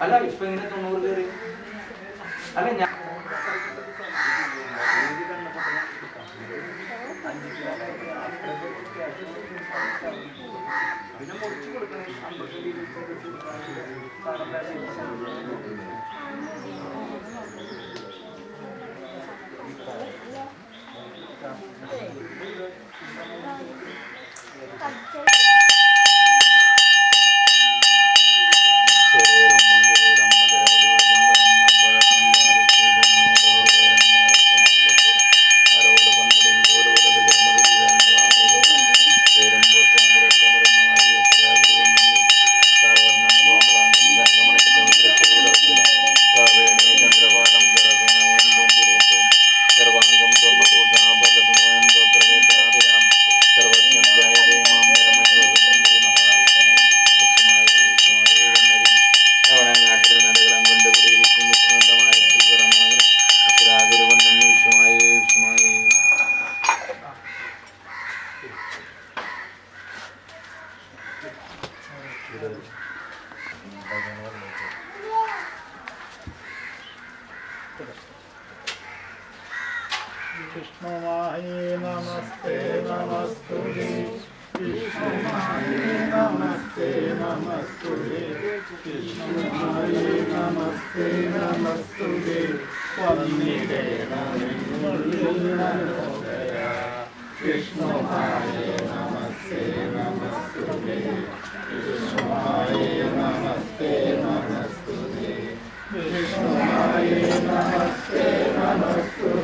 അല്ല ഇപ്പൊ ഇങ്ങനെ തൊണ്ണൂറ് കയറി? അല്ല ഞാൻ പൊടിച്ചു കൊടുക്കണേ. विष्णु माहे नमस्ते नमस्तु विष्णु माहे नमस्ते नमस्तु विष्णु माहे नमस्ते नमस्तु वन्निते विष्णु माहे नमस्ते नमस्तु विष्णु माहे नमस्ते नमस्तु Krishna. Namaste Namaste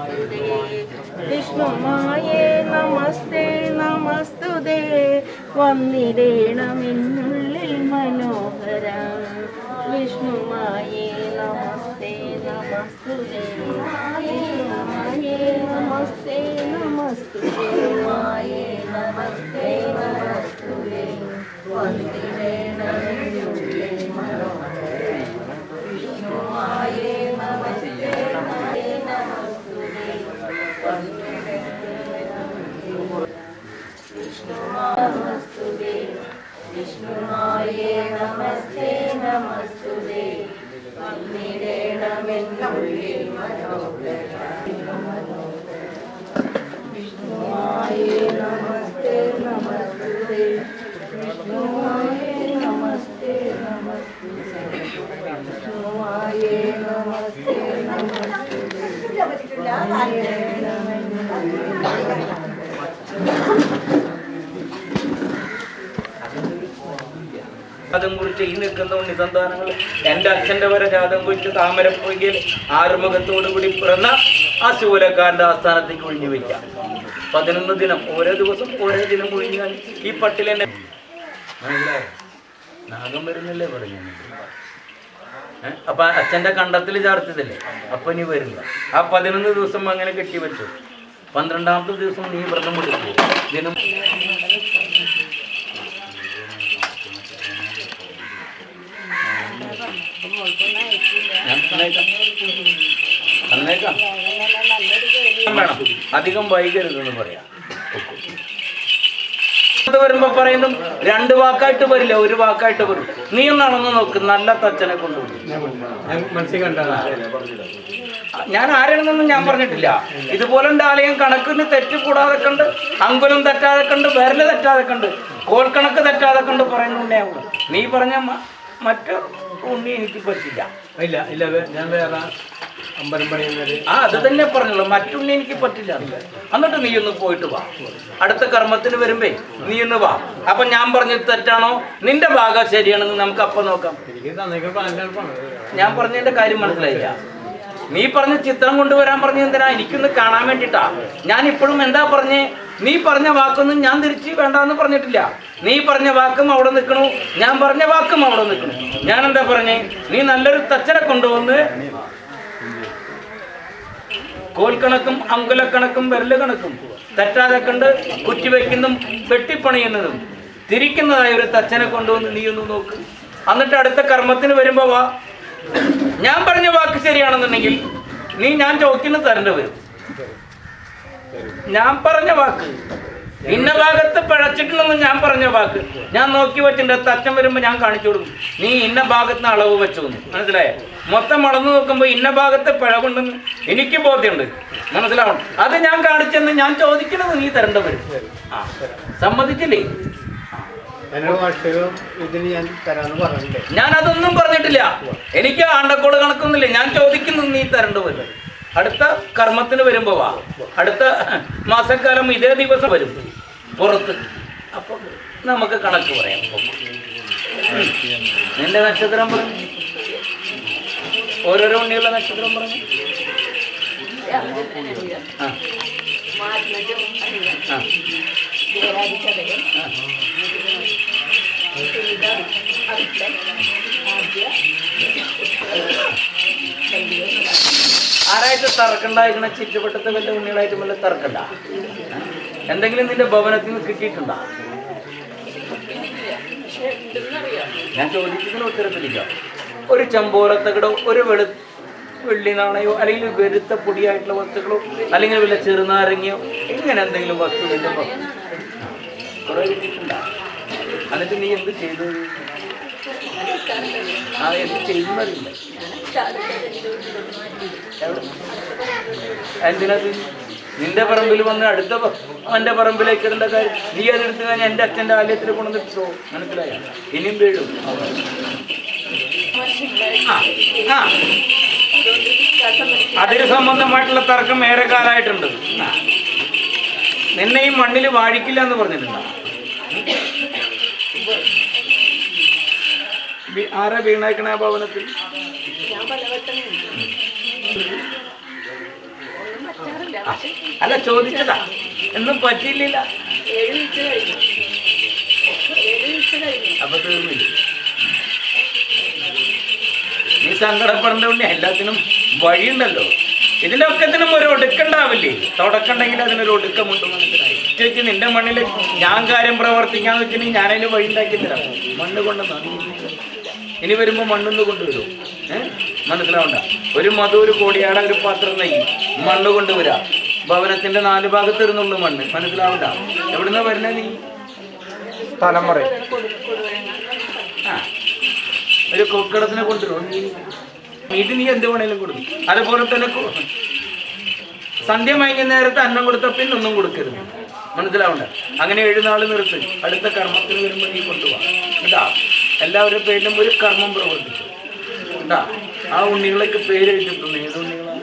നമസ്തുതേ വിഷ്ണുവായേ നമസ്തേ നമസ്തുതേ. വന്നിടേണമെന്നുള്ളിൽ മനോഹര വിഷ്ണുവായേ നമസ്തേ നമസ്തുതേ. മായേ നമസ്തേ നമസ്തുതേ. മായേ നമസ്തേ നമസ്തുതേ. വന്ദിതേണയുള്ളിൽ Amen. Amen. ജാതം കുറിച്ച് ഈ നിൽക്കുന്ന ഉണ്ണിസന്താനങ്ങൾ എന്റെ അച്ഛന്റെ വരെ ജാതം കുറിച്ച് താമരപ്പൊയ്കയിൽ ആറുമുഖത്തോടു കൂടി പിറന്ന ആ ശൂലക്കാരന്റെ ആസ്ഥാനത്തേക്ക് ഒഴിഞ്ഞു വയ്ക്കാം പതിനൊന്ന് ദിനം ഓരോ ദിവസം ഓരോ ദിനം ഒഴിഞ്ഞാൽ ഈ പട്ടിലെന്നെ നാഗം വരുന്നില്ലേ പറഞ്ഞു? അപ്പൊ അച്ഛന്റെ കണ്ടത്തിൽ ചാർത്തിയതല്ലേ? അപ്പൊ നീ വരില്ല. ആ പതിനൊന്ന് ദിവസം അങ്ങനെ കെട്ടി കെട്ടിവെച്ചു. പന്ത്രണ്ടാമത്തെ ദിവസം നീ വ്രതം എടുത്തു. ദിനം അധികം വൈകരുതെന്ന് പറയാം. വരുമ്പോ പറയുന്നു രണ്ട് വാക്കായിട്ട് വരില്ല ഒരു വാക്കായിട്ട് വരും. നീ ഒന്നാണെന്ന് നോക്ക് നല്ല തച്ചനെ കൊണ്ടുപോകും ഞാൻ ആരാണെന്നൊന്നും ഞാൻ പറഞ്ഞിട്ടില്ല. ഇതുപോലെ ആലയം കണക്കിന് തെറ്റ് കൂടാതെ കണ്ട് അങ്കുലം തെറ്റാതെ കണ്ട് വിരൽ തെറ്റാതെ കണ്ട് കോൽക്കണക്ക് തെറ്റാതെ കണ്ട് പറയുന്നുണ്ടേ നീ പറഞ്ഞ മറ്റു ഉണ്ണി എനിക്ക് പറ്റില്ല. ഇല്ല ഇല്ല ഞാൻ വേറെ ആ അത് തന്നെ പറഞ്ഞുള്ളൂ മറ്റുണ്ണി എനിക്ക് പറ്റില്ല. എന്നിട്ട് നീ ഒന്ന് പോയിട്ട് വാ. അടുത്ത കർമ്മത്തിന് വരുമ്പേ നീ ഒന്ന് വാ. അപ്പൊ ഞാൻ പറഞ്ഞത് തെറ്റാണോ? നിന്റെ ഭാഗം ശരിയാണെന്ന് നമുക്ക് അപ്പൊ നോക്കാം. ഞാൻ പറഞ്ഞതിന്റെ കാര്യം മനസ്സിലായില്ല. നീ പറഞ്ഞ ചിത്രം കൊണ്ടുവരാൻ പറഞ്ഞ എന്തിനാ? എനിക്കൊന്ന് കാണാൻ വേണ്ടിട്ടാ. ഞാൻ ഇപ്പോഴും എന്താ പറഞ്ഞേ? നീ പറഞ്ഞ വാക്കൊന്നും ഞാൻ തിരിച്ച് വേണ്ടാന്ന് പറഞ്ഞിട്ടില്ല. നീ പറഞ്ഞ വാക്കും അവിടെ നിൽക്കണു. ഞാൻ പറഞ്ഞ വാക്കും അവിടെ നിൽക്കണു. ഞാൻ എന്താ പറഞ്ഞേ? നീ നല്ലൊരു തച്ചനെ കൊണ്ടുവന്ന് കോൽക്കണക്കും അങ്കുലക്കണക്കും വിരൽ കണക്കും തെറ്റാതെ കണ്ട് കുറ്റിവെക്കുന്നതും വെട്ടിപ്പണിയുന്നതും തിരിക്കുന്നതായ ഒരു തച്ചനെ കൊണ്ടുവന്ന് നീ ഒന്ന് നോക്ക്. എന്നിട്ട് അടുത്ത കർമ്മത്തിന് വരുമ്പോ വാ. ഞാൻ പറഞ്ഞ വാക്ക് ശരിയാണെന്നുണ്ടെങ്കിൽ നീ ഞാൻ ചോദിക്കുന്ന തരേണ്ടി വരും. ഞാൻ പറഞ്ഞ വാക്ക്. ഇന്ന ഭാഗത്ത് പിഴച്ചിട്ടുണ്ടെന്ന് ഞാൻ പറഞ്ഞ വാക്ക്. ഞാൻ നോക്കി വെച്ചിട്ടുണ്ട് തച്ചൻ വരുമ്പോൾ ഞാൻ കാണിച്ചു കൊടുക്കും. നീ ഇന്ന ഭാഗത്ത് നിന്ന് അളവ് വെച്ചു മനസ്സിലായേ? മൊത്തം അളന്ന് നോക്കുമ്പോൾ ഇന്ന ഭാഗത്ത് പിഴവുണ്ടെന്ന് എനിക്ക് ബോധ്യമുണ്ട്. മനസ്സിലാവണം? അത് ഞാൻ കാണിച്ചെന്ന് ഞാൻ ചോദിക്കണത് നീ തരേണ്ടി വരും. ആ സമ്മതിച്ചില്ലേ? ഞാൻ അതൊന്നും പറഞ്ഞിട്ടില്ല. എനിക്ക് ആണ്ടക്കോട് കണക്കൊന്നുമില്ല. ഞാൻ ചോദിക്കുന്നു നീ തരേണ്ടി വരും അടുത്ത കർമ്മത്തിന് വരുമ്പോ വാ. അടുത്ത മാസക്കാലം ഇതേ ദിവസം വരും. പുറത്ത്. അപ്പൊ നമുക്ക് കണക്ക് പറയാം. നിന്റെ നക്ഷത്രം പറഞ്ഞു ഓരോരോ ഉണ്ണിയുള്ള നക്ഷത്രം പറഞ്ഞു ആ. ആ. ആ ആരായിട്ട് തർക്കണ്ടായിരിക്കണ ചുറ്റുവട്ടത്തെ വല്ല ഉണ്ണികളായിട്ട് വല്ല തർക്കണ്ട എന്തെങ്കിലും നിന്റെ ഭവനത്തിൽ നിന്ന് കിട്ടിയിട്ടുണ്ടോ? ഞാൻ ചോദിച്ചതിന് ഉത്തരത്തിലില്ല. ഒരു ചമ്പോലത്തകടോ ഒരു വെളു വെള്ളി നാണയോ അല്ലെങ്കിൽ വെരുത്ത പൊടിയായിട്ടുള്ള വസ്തുക്കളോ അല്ലെങ്കിൽ വല്ല ചെറുനാരങ്ങയോ ഇങ്ങനെ എന്തെങ്കിലും വസ്തു ഭ- കുറേ കിട്ടിയിട്ടുണ്ടോ എന്നിട്ട് നീ എന്ത് ചെയ്തു? ആ എന്ത് ചെയ്യുന്നറിയില്ല. എന്തിനത്? നിന്റെ പറമ്പിൽ വന്ന് അടുത്ത അവന്റെ പറമ്പിലേക്ക് ഇടേണ്ട കാര്യം. നീ അതെടുത്ത് കഴിഞ്ഞാൽ എന്റെ അച്ഛന്റെ ആലയത്തിൽ കൊണ്ടുവന്നിട്ടോ മനസ്സിലായ? ഇനിയും വീഴും. അതിന് സംബന്ധമായിട്ടുള്ള തർക്കം ഏറെ കാലമായിട്ടുണ്ട്. നിന്നെ ഈ മണ്ണിൽ വാഴിക്കില്ല എന്ന് പറഞ്ഞിട്ടുണ്ടോ? ആരാ വീണേക്കണ ആ ഭവനത്തിൽ? അല്ല ചോദിച്ചതാ. എന്നും പറ്റിയില്ല. അപ്പൊ തീർന്നില്ല? നീ സങ്കടപ്പെടേണ്ട ഉണ്ണി എല്ലാത്തിനും വഴിയുണ്ടല്ലോ. ഇതിന്റെ ഒക്കത്തിനും ഒരു ഒടുക്കുണ്ടാവില്ലേ തുടക്കണ്ടെങ്കിൽ അതിനൊരു ഒടുക്കമുണ്ട് മനസ്സിലായി. ചേച്ചി നിന്റെ മണ്ണിൽ ഞാൻ കാര്യം പ്രവർത്തിക്കാന്ന് വെച്ചിട്ടുണ്ടെങ്കിൽ ഞാനതിന് വഴി ഉണ്ടാക്കി തരാം. മണ്ണ് കൊണ്ടുവന്നാ ഇനി വരുമ്പോൾ മണ്ണൊന്ന് കൊണ്ടുവരും. ഏഹ് മനസ്സിലാവണ്ട. ഒരു മധു ഒരു കോടിയാട ഒരു പാത്രം നെയ്യ്. മണ്ണ് കൊണ്ടുവരാ. ഭവനത്തിന്റെ നാല് ഭാഗത്ത് ഇരുന്നുള്ളൂ മണ്ണ്. മനസ്സിലാവണ്ട. എവിടുന്ന വരണേ നീ? തലമുറ. ഒരു കൊക്കടത്തിനെ കൊണ്ടുവരും. ഇത് നീ എന്ത് വേണേലും കൊടുക്കും. അതുപോലെ തന്നെ സന്ധ്യ വൈകുന്നേരത്ത് അന്നം കൊടുത്ത പിന്നെ ഒന്നും കൊടുക്കരുത്. മനസ്സിലാവണ്ട? അങ്ങനെ ഏഴ് നാൾ നിർത്ത്. അടുത്ത കർമ്മത്തിന് വരുമ്പോൾ നീ കൊണ്ടുപോകാം കേട്ടാ എല്ലാവരുടെ പേരിലും ഒരു കർമ്മം പ്രവർത്തിച്ചു. കേട്ടാ ആ ഉണ്ണികളൊക്കെ പേര് എഴുതിയിട്ടുണ്ട് ഏത് ഉണ്ണികളാണ്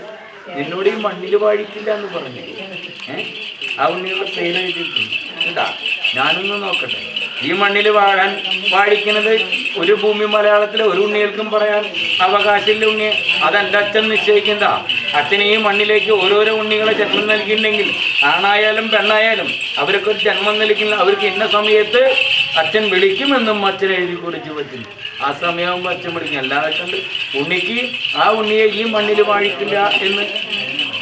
നിന്നോട് ഈ മണ്ണിൽ വാഴിക്കില്ല എന്ന് പറഞ്ഞു. ഏഹ് ആ ഉണ്ണികളുടെ പേര് എഴുതിയിട്ടുണ്ട് കേട്ടാ ഞാനൊന്ന് നോക്കട്ടെ. ഈ മണ്ണിൽ വാഴാൻ വാഴിക്കുന്നത് ഒരു ഭൂമി മലയാളത്തിലെ ഒരു ഉണ്ണികൾക്കും പറയാൻ അവകാശമില്ല ഉണ്ണി അതെന്റെ അച്ഛൻ നിശ്ചയിക്കുന്നതാ. അച്ഛൻ ഈ മണ്ണിലേക്ക് ഓരോരോ ഉണ്ണികളെ ജന്മം നൽകിയിട്ടുണ്ടെങ്കിൽ ആണായാലും പെണ്ണായാലും അവരൊക്കെ ഒരു ജന്മം നൽകില്ല അവർക്ക് ഇന്ന സമയത്ത് അച്ഛൻ വിളിക്കുമെന്നും അച്ഛൻ എഴുതി കുറിച്ച് പറ്റും ആ സമയമാകുമ്പോൾ അച്ഛൻ വിളിക്കും അല്ലാതെ കണ്ട് ഉണ്ണിക്ക് ആ ഉണ്ണിയെ ഈ മണ്ണിൽ വാഴിക്കില്ല എന്ന്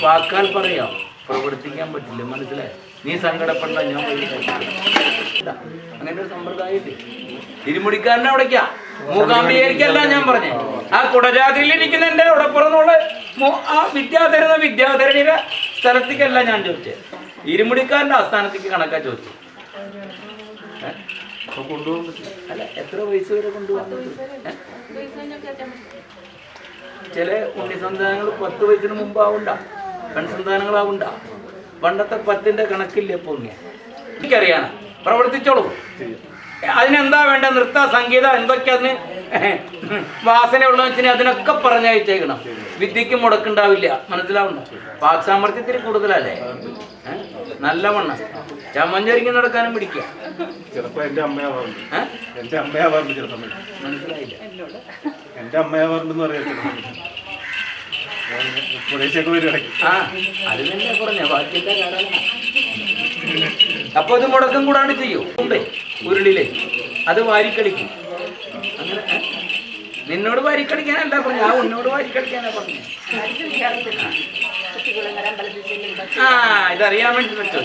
വാക്കാൽ പറയാം. പ്രവർത്തിക്കാൻ പറ്റില്ല. മനസ്സിലായി? നീ സങ്കടപ്പെട്ട ഞാൻ അങ്ങനെ ഒരു സമ്പ്രദായമില്ലേ ഇരുമുടിക്കാരനെ അവിടേക്കാ. മൂകാംബികരിക്കല്ല ഞാൻ പറഞ്ഞേ. ആ കുടജാതിയിലിരിക്കുന്ന എന്റെ അവിടെ പുറന്നുള്ള ആ വിദ്യാധരന വിദ്യാധരണിയുടെ സ്ഥലത്തേക്കല്ല ഞാൻ ചോദിച്ചത് ഇരുമുടിക്കാരന്റെ ആസ്ഥാനത്തേക്ക് കണക്കാ ചോദിച്ചു? അപ്പൊ അല്ല എത്ര വയസ്സ് വരെ കൊണ്ടുപോകുന്നു ചില ഉണ്ണി ചില ഉണ്ണിസന്താനങ്ങൾ പത്ത് വയസ്സിന് മുമ്പ് ആവണ്ട പെൺസന്താനങ്ങളാവുണ്ട. പണ്ടത്തെ പത്തിന്റെ കണക്കില്ല ഇപ്പൊ എനിക്കറിയാണ് എനിക്കറിയാനാ. പ്രവർത്തിച്ചോളൂ. അതിനെന്താ വേണ്ട നൃത്ത സംഗീതം എന്തൊക്കെ അതിന് വാസന വെച്ചാൽ അതിനൊക്കെ പറഞ്ഞയച്ചേക്കണം വിദ്യക്ക് മുടക്കുണ്ടാവില്ല. മനസ്സിലാവുന്നു വാക്സാമർത്ഥ്യത്തിൽ കൂടുതലല്ലേ? നല്ലവണ്ണം. ചമ്മഞ്ചരിക്ക് നടക്കാനും പിടിക്കുക. ചിലപ്പോ എന്റെ അമ്മയാവാറുണ്ട്. ഏ? എന്റെ അമ്മയാവാറുണ്ട് ചിലപ്പോ. മനസ്സിലായില്ല? എന്റെ അമ്മയാവാറുണ്ടെന്ന് പറയാം ഉപദേശമൊക്കെ വരും ഇടയ്ക്ക് ആ അത് തന്നെ പറഞ്ഞ. അപ്പൊ അത് മുടക്കം കൂടാണ്ട് ചെയ്യൂ. ഉണ്ട് ഉരുളിലെ. അത് വാരിക്കളിക്കും? നിന്നോട് വരിക്കടിക്കാനല്ല പറഞ്ഞു. ആ ഉന്നോട് വരിക്കടിക്കാനാ പറഞ്ഞു. ആ ഇതറിയാൻ വേണ്ടി പറ്റും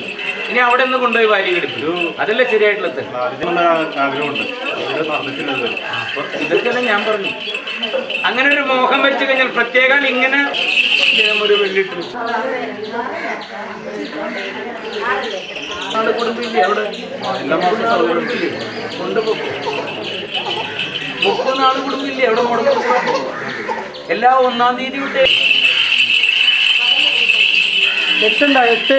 ഇനി അവിടെ നിന്ന് കൊണ്ടുപോയി വാരി കളിക്കും അതല്ലേ ശരിയായിട്ടുള്ളത്. ഇതൊക്കെ ഞാൻ പറഞ്ഞു. അങ്ങനെ ഒരു മോഹം വെച്ച് കഴിഞ്ഞാൽ പ്രത്യേകം ഇങ്ങനെ ഒരു വെള്ളിട്ട് കുടുംബില്ലേ അവിടെ? കൊണ്ടുപോകും മുപ്പത് അവിടെ മുടക്കും എല്ലാ ഒന്നാം തീയതി വിട്ടേ എട്ടുണ്ടോ? എട്ട്.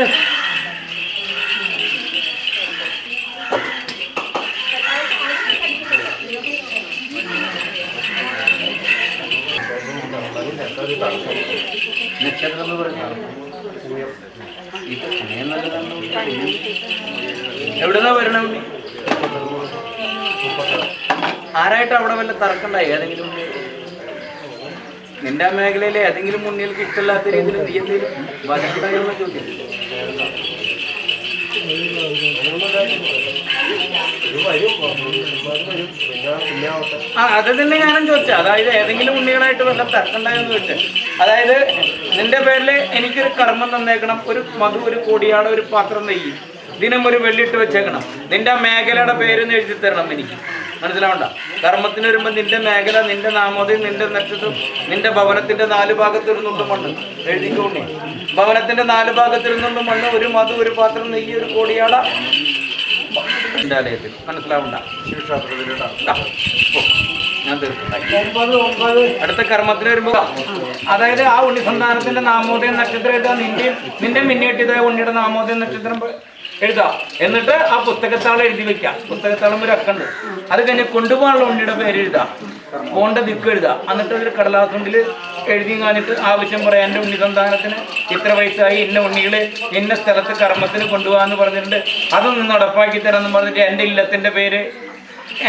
നക്ഷത്രം എന്ന് പറഞ്ഞാൽ ഇത് സമയം നല്ലതാണ് എവിടുന്നാ വരണം? ആരായിട്ട് അവിടെ വല്ല തർക്കണ്ടായി ഏതെങ്കിലും? നിന്റെ മേഖലയിലെ ഏതെങ്കിലും മുന്നിലേക്ക് ഇഷ്ടമില്ലാത്ത രീതിയിൽ നീ എന്തെങ്കിലും വരണ്ടായോ ചോദ്യം ആ അത് തന്നെ ഞാനും ചോദിച്ചത്. അതായത് ഏതെങ്കിലും ഉണ്ണികളായിട്ട് വല്ല തർക്കണ്ടായെന്ന് ചോദിച്ചത്. അതായത് നിന്റെ പേരിൽ എനിക്കൊരു കർമ്മം തന്നേക്കണം ഒരു മധു ഒരു കോടിയാട് ഒരു പാത്രം നെയ്യ്. ദിനം ഒരു വെള്ളിട്ട് വെച്ചേക്കണം. നിന്റെ മേഖലയുടെ പേരൊന്ന് എഴുതി തരണം എനിക്ക്. മനസ്സിലാവണ്ട? കർമ്മത്തിന് വരുമ്പോൾ നിന്റെ മേഖല നിന്റെ നാമോദയം നിന്റെ നക്ഷത്രം നിന്റെ ഭവനത്തിന്റെ നാല് ഭാഗത്തിരുന്നുണ്ട് മണ്ണ് എഴുതിക്കോണേ ഭവനത്തിന്റെ നാല് ഭാഗത്തിരുന്നുണ്ട് മണ്ണ് ഒരു മധു ഒരു പാത്രം നെയ്യ് ഒരു കോടിയാട. ആലയത്തിൽ. മനസ്സിലാവണ്ട. ഞാൻ തീർക്കും അടുത്ത കർമ്മത്തിന് വരുമ്പോ അതായത് ആ ഉണ്ണിസന്താനത്തിന്റെ നാമോദയം നക്ഷത്രം എഴുതാ നിന്റെ നിന്റെ മിന്നിട്ടിതായ ഉണ്ണിയുടെ നാമോദയം നക്ഷത്രം എഴുതാം. എന്നിട്ട് ആ പുസ്തകത്താളം എഴുതി വെക്കാം. പുസ്തകത്താളം ഒരു അക്കണ്ട് അത് കഴിഞ്ഞ് കൊണ്ടുപോകാനുള്ള ഉണ്ണിയുടെ പേര് എഴുതാം. പോണ്ട ദിക്ക് എഴുതാം. എന്നിട്ട് ഒരു കടലാസുണ്ടിൽ എഴുതി കാണിട്ട് ആവശ്യം പറയാം എന്റെ ഉണ്ണി സന്താനത്തിന് ഇത്ര വയസ്സായി ഇന്ന ഉണ്ണികൾ ഇന്ന സ്ഥലത്ത് കർമ്മത്തിന് കൊണ്ടുപോകാമെന്ന് പറഞ്ഞിട്ടുണ്ട്. അതൊന്ന് നടപ്പാക്കി തരാമെന്ന് പറഞ്ഞിട്ട് എന്റെ ഇല്ലത്തിന്റെ പേര്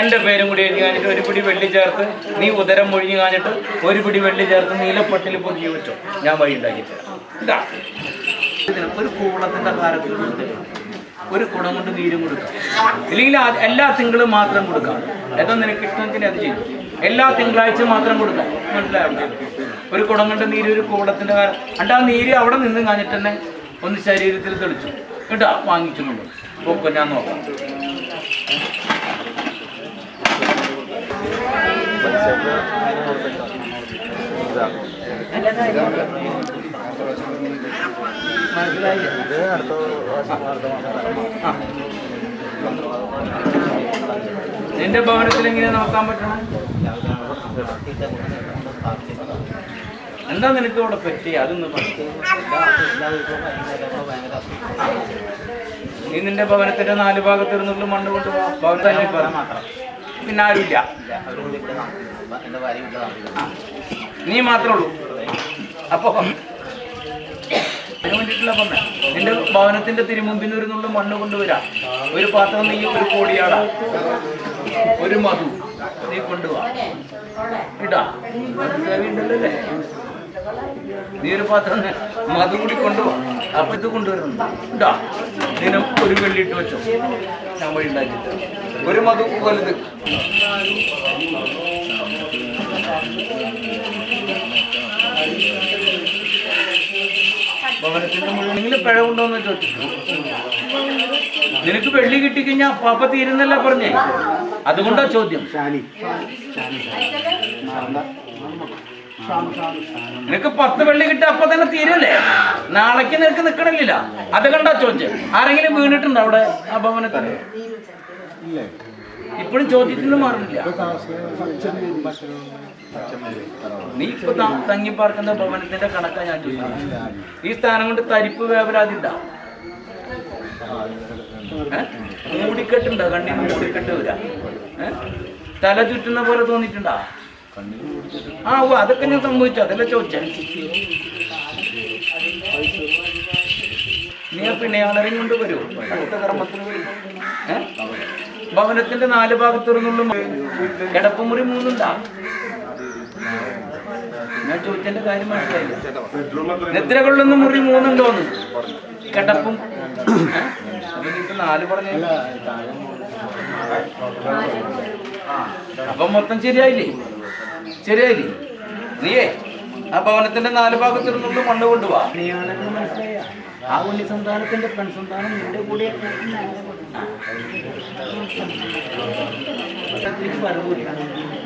എന്റെ പേരും കൂടി എഴുതി കാണിട്ട് ഒരു പിടി വെള്ളി ചേർത്ത് നീ ഉദരം മൊഴിഞ്ഞ് കാണിട്ട് ഒരു പിടി വെള്ളി ചേർത്ത് നീലപ്പട്ടിൽ പൊതിഞ്ഞു വെച്ചോ. ഞാൻ വഴി ഉണ്ടാക്കി തരാം. ഒരു കാലത്തിൽ കൊടുത്തിട്ട് ഒരു കുടം കൊണ്ട് നീരും കൊടുക്കാം. ഇല്ലെങ്കിൽ എല്ലാ തിങ്കളും മാത്രം കൊടുക്കാം. എന്താ നിനക്ക് ഇഷ്ടത്തിന് അത് ചെയ്യും. എല്ലാ തിങ്കളാഴ്ച മാത്രം കൊടുക്കാം. മനസ്സിലാവില്ല ഒരു കുടം കൊണ്ട് നീര് ഒരു കൂടത്തിന്റെ കാരണം എന്നിട്ട് ആ നീര് അവിടെ നിന്ന് കാണിട്ട് തന്നെ ഒന്ന് ശരീരത്തിൽ തെളിച്ചു. കേട്ടോ വാങ്ങിച്ചു കൊണ്ട് പോക്കോ ഞാൻ നോക്കാം. ആ. നിന്റെ ഭവനത്തിൽ എങ്ങനെ നോക്കാൻ പറ്റണം എന്താ നിനക്ക് ഇവിടെ പറ്റി അതൊന്ന്. നീ നിന്റെ ഭവനത്തിന്റെ നാല് ഭാഗത്ത് ഇരുന്നുള്ള മണ്ണ് കൊണ്ട് ഭവൻ തന്നെ പിന്നെ ആരുമില്ല. നീ മാത്രമേ ഉള്ളൂ അപ്പോ അതിന് വേണ്ടിയിട്ടുള്ള പറഞ്ഞ നിന്റെ ഭവനത്തിന്റെ ഒരു നുള്ള മണ്ണ് കൊണ്ടുവരാ. ഒരു പാത്രം നീ ഒരു കോടിയാടാ. ഒരു മധു നീ കൊണ്ടുപോവാ ഇടാ. നീ ഒരു പാത്രം മധു കൂടി കൊണ്ടുപോവാ അപ്പൊ ഇത് കൊണ്ടുവരുന്നു. ഇടാ. ഒരു വെള്ളിയിട്ട് വെച്ചോ. ഞാൻ വഴി ഉണ്ടാക്കിയിട്ട്. ഒരു മധു വലുത്. നിനക്ക് വെള്ളി കിട്ടിക്കഴിഞ്ഞാ അപ്പാപ്പ തീരുന്നല്ല പറഞ്ഞേ? അതുകൊണ്ടാ ചോദ്യം. നിനക്ക് പത്ത് വെള്ളി കിട്ടി അപ്പൊ തന്നെ തീരല്ലേ നാളേക്ക് നിനക്ക് നിക്കണില്ല അത് കണ്ടാ ചോദിച്ചു? ആരെങ്കിലും വീണിട്ടുണ്ടോ അവിടെ ആ ഭവനത്തിൽ? ഇപ്പോഴും ചോദ്യത്തിന് മാറുന്നില്ല. നീ ഇപ്പൊ തങ്ങി പാർക്കുന്ന ഭവനത്തിന്റെ കണക്കാ ഞാൻ ചോദിക്കുന്നത് ഈ സ്ഥാനം കൊണ്ട് തരിപ്പ് വേവരാതിണ്ട? മൂടിക്കെട്ടുണ്ടോ? കണ്ണിന് മൂടിക്കെട്ട് വരാ. തല ചുറ്റുന്ന പോലെ തോന്നിയിട്ടുണ്ടാ? ആ ഓ അതൊക്കെ ഞാൻ സംഭവിച്ചു. അതല്ല ചോദിച്ചാൽ നീ പിന്നെ ആളറിയും കൊണ്ട് വരൂ. അടുത്ത കർമ്മത്തിന്? ഭവനത്തിന്റെ നാല് ഭാഗത്തുറന്നുള്ള കിടപ്പുമുറി മൂന്നുണ്ടാ? ഞാൻ ചോദിച്ചതിന്റെ കാര്യം മനസ്സിലായില്ല. നിദ്രകൊള്ളുന്ന മുറി മൂന്നുണ്ടോന്ന് കിടപ്പും നാല് പറഞ്ഞു. അപ്പൊ മൊത്തം ശരിയായില്ലേ? ശരിയായില്ലേ നീയേ ആ ഭവനത്തിന്റെ നാല് ഭാഗത്തിരുന്നുള്ള മണ്ണ് കൊണ്ടുപോവാ ആ ഉണ്ണി സന്താനത്തിന്റെ പെൺസന്താനം നിന്റെ കൂടെ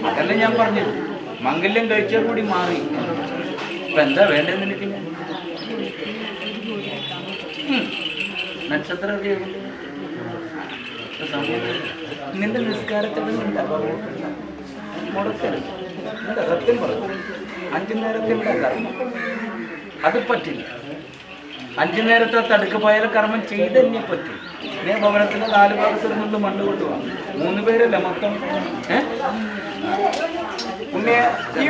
അതല്ല ഞാൻ പറഞ്ഞത് മംഗല്യം കഴിച്ചാൽ കൂടി മാറി. ഇപ്പൊ എന്താ വേണ്ടത് നിനക്ക്. നക്ഷത്ര നിന്റെ നിസ്കാരത്തിൽ മുടക്കരുത്. എന്താ സത്യം പറഞ്ഞു അഞ്ചു നേരത്തിന്റെ കർമ്മം അത് പറ്റില്ല. അഞ്ചു നേരത്തെ തടുക്ക് പോയാൽ കർമ്മം ചെയ്തന്നെ പറ്റും. ഇതേ ഭവനത്തിന്റെ നാല് ഭാഗത്തിൽ നിന്ന് മണ്ണ് കൊണ്ടുപോകാം. മൂന്ന് പേരല്ല മൊത്തം? ഉണ്ണിയെ ഈ